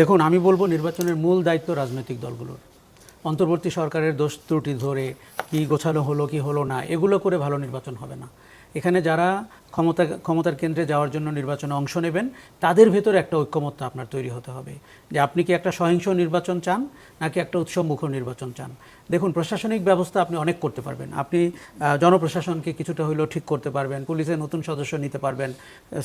দেখুন, আমি বলব নির্বাচনের মূল দায়িত্ব রাজনৈতিক দলগুলোর। অন্তর্বর্তী সরকারের দোষ ত্রুটি ধরে কি গোছালো হলো, কি হলো না, এগুলো করে ভালো নির্বাচন হবে না। এখানে যারা ক্ষমতা, ক্ষমতার কেন্দ্রে যাওয়ার জন্য নির্বাচনে অংশ নেবেন, তাদের ভেতরে একটা ঐক্যমত্য আপনার তৈরি হতে হবে। যে আপনি কি একটা সহিংস নির্বাচন চান, নাকি একটা উৎসবমুখর নির্বাচন চান? দেখুন, প্রশাসনিক ব্যবস্থা আপনি অনেক করতে পারবেন। আপনি জনপ্রশাসনকে কিছুটা হইলেও ঠিক করতে পারবেন, পুলিশের নতুন সদস্য নিতে পারবেন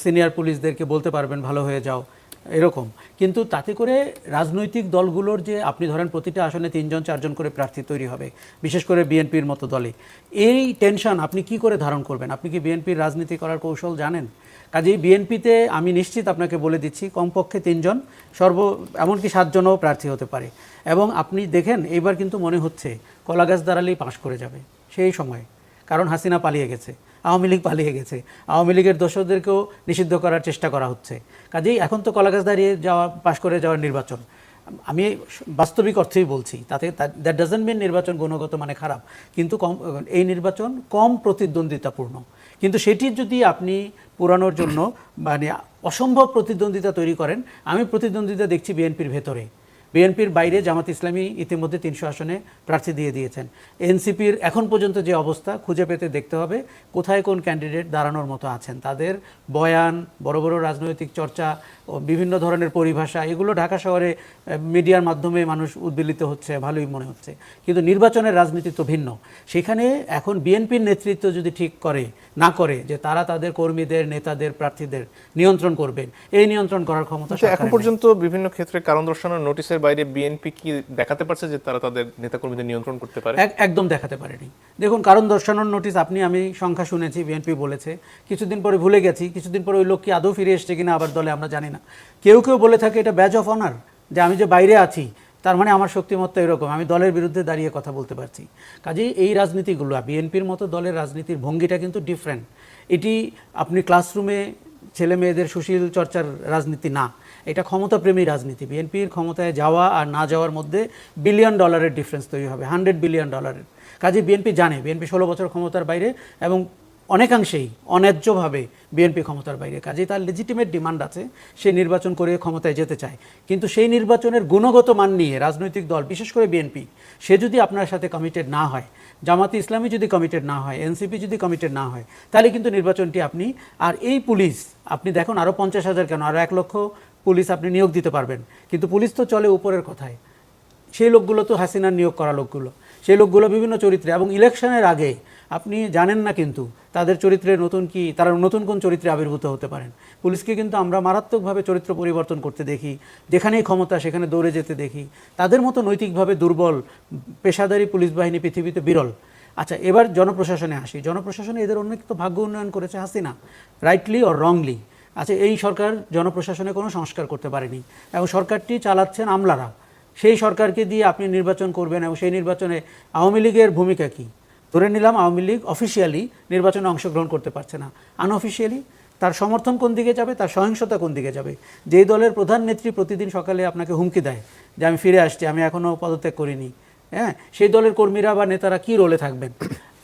সিনিয়র পুলিশদেরকে বলতে পারবেন, ভালো হয়ে যাও। এরকম। কিন্তু তাতে করে রাজনৈতিক দলগুলোর যে, আপনি ধরেন প্রতিটা আসনে তিনজন, চারজন করে প্রার্থী তৈরি হবে, বিশেষ করে বিএনপির মতো দলে। এই টেনশন আপনি কি করে ধারণ করবেন? আপনি কি বিএনপির রাজনীতি করার কৌশল জানেন? কাজেই বিএনপিতে আমি নিশ্চিত আপনাকে বলে দিচ্ছি, কমপক্ষে তিনজন, সর্ব, এমনকি সাতজনও প্রার্থী হতে পারে। এবং আপনি দেখেন, এইবার কিন্তু মনে হচ্ছে কলাগাছ দাঁড়ালেই পাশ করে যাবে, সেই সময়। কারণ হাসিনা পালিয়ে গেছে। আওয়ামী লীগ পালিয়ে গেছে। আওয়ামী লীগের দোষদেরকেও নিষিদ্ধ করার চেষ্টা করা হচ্ছে। কাজেই এখন তো কলাগাছ দাঁড়িয়ে যাওয়া, পাশ করে যাওয়ার নির্বাচন। আমি বাস্তবিক অর্থেই বলছি, তাতে দ্যাট ডাজেন্ট মিন নির্বাচন গুণগত মানে খারাপ। কিন্তু কম, এই নির্বাচন কম প্রতিদ্বন্দ্বিতাপূর্ণ। কিন্তু সেটি যদি আপনি পুরানোর জন্য মানে অসম্ভব প্রতিদ্বন্দ্বিতা তৈরি করেন, আমি প্রতিদ্বন্দ্বিতা দেখছি বিএনপির ভেতরে। বিএনপির বাইরে জামাত ইসলামী ইতিমধ্যে তিনশো আসনে প্রার্থী দিয়ে দিয়েছেন। এনসিপির এখন পর্যন্ত যে অবস্থা খুঁজে পেতে দেখতে হবে কোথায় কোন ক্যান্ডিডেট দাঁড়ানোর মতো আছেন। তাদের বয়ান বড় বড় রাজনৈতিক চর্চা ও বিভিন্ন ধরনের পরিভাষা এগুলো ঢাকা শহরে মিডিয়ার মাধ্যমে মানুষ উদ্বেলিত হচ্ছে ভালোই মনে হচ্ছে। কিন্তু নির্বাচনের রাজনীতি তো ভিন্ন। সেখানে এখন বিএনপির নেতৃত্ব যদি ঠিক করে না করে যে তারা তাদের কর্মীদের নেতাদের প্রার্থীদের নিয়ন্ত্রণ করবেন এই নিয়ন্ত্রণ করার ক্ষমতা এখন পর্যন্ত বিভিন্ন ক্ষেত্রে কারণ দর্শানোর নোটিশের বাইরে বিএনপি কি দেখাতে পারছে যে তারা তাদের নেতাকর্মীদের নিয়ন্ত্রণ করতে পারে? এক- একদম দেখাতে পারেনি। দেখুন, কারণ দর্শানোর নোটিশ আপনি, আমি সংখ্যা শুনেছি বিএনপি বলেছে। কিছুদিন পরে ভুলে গেছি, কিছুদিন পরে ওই লোক কি আদৌ ফিরে এসছে কিনা আবার দলে আমরা জানি না। কেউ কেউ বলে থাকে এটা ব্যাজ অফ অনার যে আমি যে বাইরে আছি, তার মানে আমার শক্তিমত্তা এরকম, আমি দলের বিরুদ্ধে দাঁড়িয়ে কথা বলতে পারছি। কাজেই এই রাজনীতিগুলো বিএনপির মতো দলের রাজনীতির ভঙ্গিটা কিন্তু ডিফারেন্ট এটি আপনি ক্লাসরুমে ছেলে মেয়েদের সুশীল চর্চার রাজনীতি না। এটা ক্ষমতাপ্রেমী রাজনীতি। বিএনপির ক্ষমতায় যাওয়া আর না যাওয়ার মধ্যে বিলিয়ন ডলারের ডিফারেন্স তৈরি হবে হান্ড্রেড বিলিয়ন ডলারের কাজে বিএনপি জানে, বিএনপি ষোলো বছর ক্ষমতার বাইরে এবং অনেকাংশেই অন্যায্যভাবে বিএনপি ক্ষমতার বাইরে। কাজেই তার লেজিটিমেট ডিমান্ড আছে, সে নির্বাচন করে ক্ষমতায় যেতে চায়। কিন্তু সেই নির্বাচনের গুণগত মান নিয়ে রাজনৈতিক দল, বিশেষ করে বিএনপি, সে যদি আপনার সাথে কমিটেড না হয়, জামাতে ইসলামী যদি কমিটেড না হয়, এনসিপি যদি কমিটেড না হয়, তাহলে কিন্তু নির্বাচনটি আপনি, আর এই পুলিশ, আপনি দেখুন আরও পঞ্চাশ হাজার কেন আরও এক লক্ষ পুলিশ আপনি নিয়োগ দিতে পারবেন। কিন্তু পুলিশ তো চলে উপরের কথায়। সেই লোকগুলো তো হাসিনার নিয়োগ করা লোকগুলো। সেই লোকগুলো বিভিন্ন চরিত্রে এবং ইলেকশনের আগে আপনি জানেন না কিন্তু তাদের চরিত্রে নতুন কি, তারা নতুন কোন চরিত্রে আবির্ভূত হতে পারেন। পুলিশকে কিন্তু আমরা মারাত্মকভাবে চরিত্র পরিবর্তন করতে দেখি, যেখানেই ক্ষমতা সেখানে দৌড়ে যেতে দেখি। তাদের মতো নৈতিকভাবে দুর্বল, পেশাদারি পুলিশ বাহিনী পৃথিবীতে বিরল। আচ্ছা এবার জনপ্রশাসনে আসি। জনপ্রশাসনে এদের অনেক তো ভাগ্য উন্নয়ন করেছে হাসিনা রাইটলি অর রংলি আচ্ছা এই সরকার জনপ্রশাসনে কোনো সংস্কার করতে পারেনি। এবং সরকারটি চালাচ্ছেন আমলারা। সেই সরকারকে দিয়ে আপনি নির্বাচন করবেন এবং সেই নির্বাচনে আওয়ামী লীগের ভূমিকা কী? ধরে নিলাম আওয়ামী লীগ অফিসিয়ালি নির্বাচনে অংশগ্রহণ করতে পারছে না। আনঅফিসিয়ালি তার সমর্থন কোন দিকে যাবে? তার সহিংসতা কোন দিকে যাবে? যেই দলের প্রধান নেত্রী প্রতিদিন সকালে আপনাকে হুমকি দেয় যে, আমি ফিরে আসছি, আমি এখনও পদত্যাগ করিনি। হ্যাঁ? সেই দলের কর্মীরা বা নেতারা কি রোলে থাকবেন?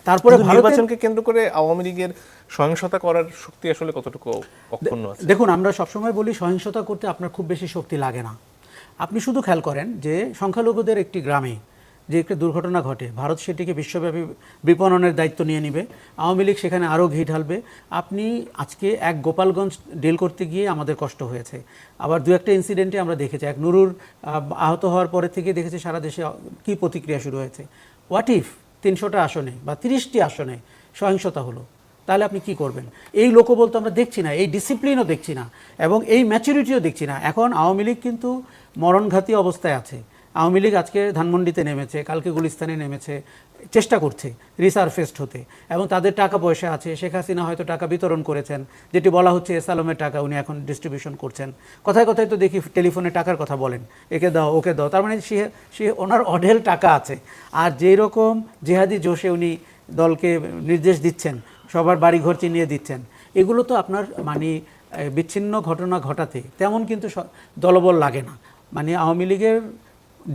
তারপরে নির্বাচনকে কেন্দ্র করে আওয়ামী লীগের সহিংসতা করার শক্তি আসলে কতটুকু অক্ষুণ্ণ আছে? দেখুন আমরা সবসময় বলি সহিংসতা করতে আপনার খুব বেশি শক্তি লাগে না। আপনি শুধু খেয়াল করেন যে সংখ্যালঘুদের একটি গ্রামে যে একটি দুর্ঘটনা ঘটে ভারত সেটিকে বিশ্বব্যাপী বিপণনের দায়িত্ব নিয়ে নিবে। আওয়ামী লীগ সেখানে আরও ঘি ঢালবে। আপনি আজকে এক গোপালগঞ্জ ডিল করতে গিয়ে আমাদের কষ্ট হয়েছে। আবার দু একটা ইনসিডেন্টে আমরা দেখেছি। এক নুরুর আহত হওয়ার পরে থেকে দেখেছি সারা দেশে কী প্রতিক্রিয়া শুরু হয়েছে। হোয়াট ইফ তিনশোটা আসনে বা তিরিশটি আসনে সহিংসতা হলো, তাহলে আপনি কি করবেন? এই লোকবল তো আমরা দেখছি না, এই ডিসিপ্লিনও দেখছি না, এবং এই ম্যাচুরিটিও দেখছি না। এখন আওয়ামী লীগ কিন্তু মরণঘাতী অবস্থায় আছে। আওয়ামী লীগ আজকে ধানমন্ডিতে নেমেছে, কালকে গুলিস্তানে নেমেছে, চেষ্টা করছে রিসারফেসড হতে। এবং তাদের টাকা পয়সা আছে, শেখ হাসিনা হয়তো টাকা বিতরণ করেছেন, যেটি বলা হচ্ছে এস আলমের টাকা উনি এখন ডিস্ট্রিবিউশন করছেন। কথায় কথায় তো দেখি টেলিফোনে টাকার কথা বলেন, একে দাও, ওকে দাও, তার মানে সে সে, ওনার অঢেল টাকা আছে। আর যেই রকম জেহাদি জোশে উনি দলকে নির্দেশ দিচ্ছেন, সবার বাড়িঘর চিনিয়ে দিচ্ছেন, এগুলো তো আপনার মানে বিচ্ছিন্ন ঘটনা ঘটাতে, তেমন কিন্তু দলবল লাগে না। মানে আওয়ামী লীগের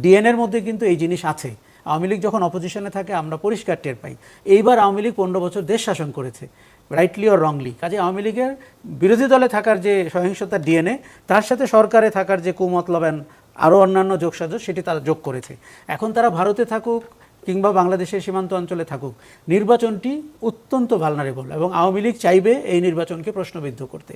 ডিএনএর মধ্যে কিন্তু এই জিনিস আছে। আওয়ামী লীগ যখন অপোজিশনে থাকে, আমরা পরিষ্কার টের পাই। এইবার আওয়ামী লীগ পনেরো বছর দেশ শাসন করেছে রাইটলি অর রংলি কাজে আওয়ামী লীগের বিরোধী দলে থাকার যে সহিংসতার ডিএনএ তার সাথে সরকারে থাকার যে কুমতলবেন আরও অন্যান্য যোগসাজশ, সেটি তারা যোগ করেছে। এখন তারা ভারতে থাকুক কিংবা বাংলাদেশের সীমান্ত অঞ্চলে থাকুক, নির্বাচনটি অত্যন্ত ভালনারেবল এবং আওয়ামী লীগ চাইবে এই নির্বাচনকে প্রশ্নবিদ্ধ করতে।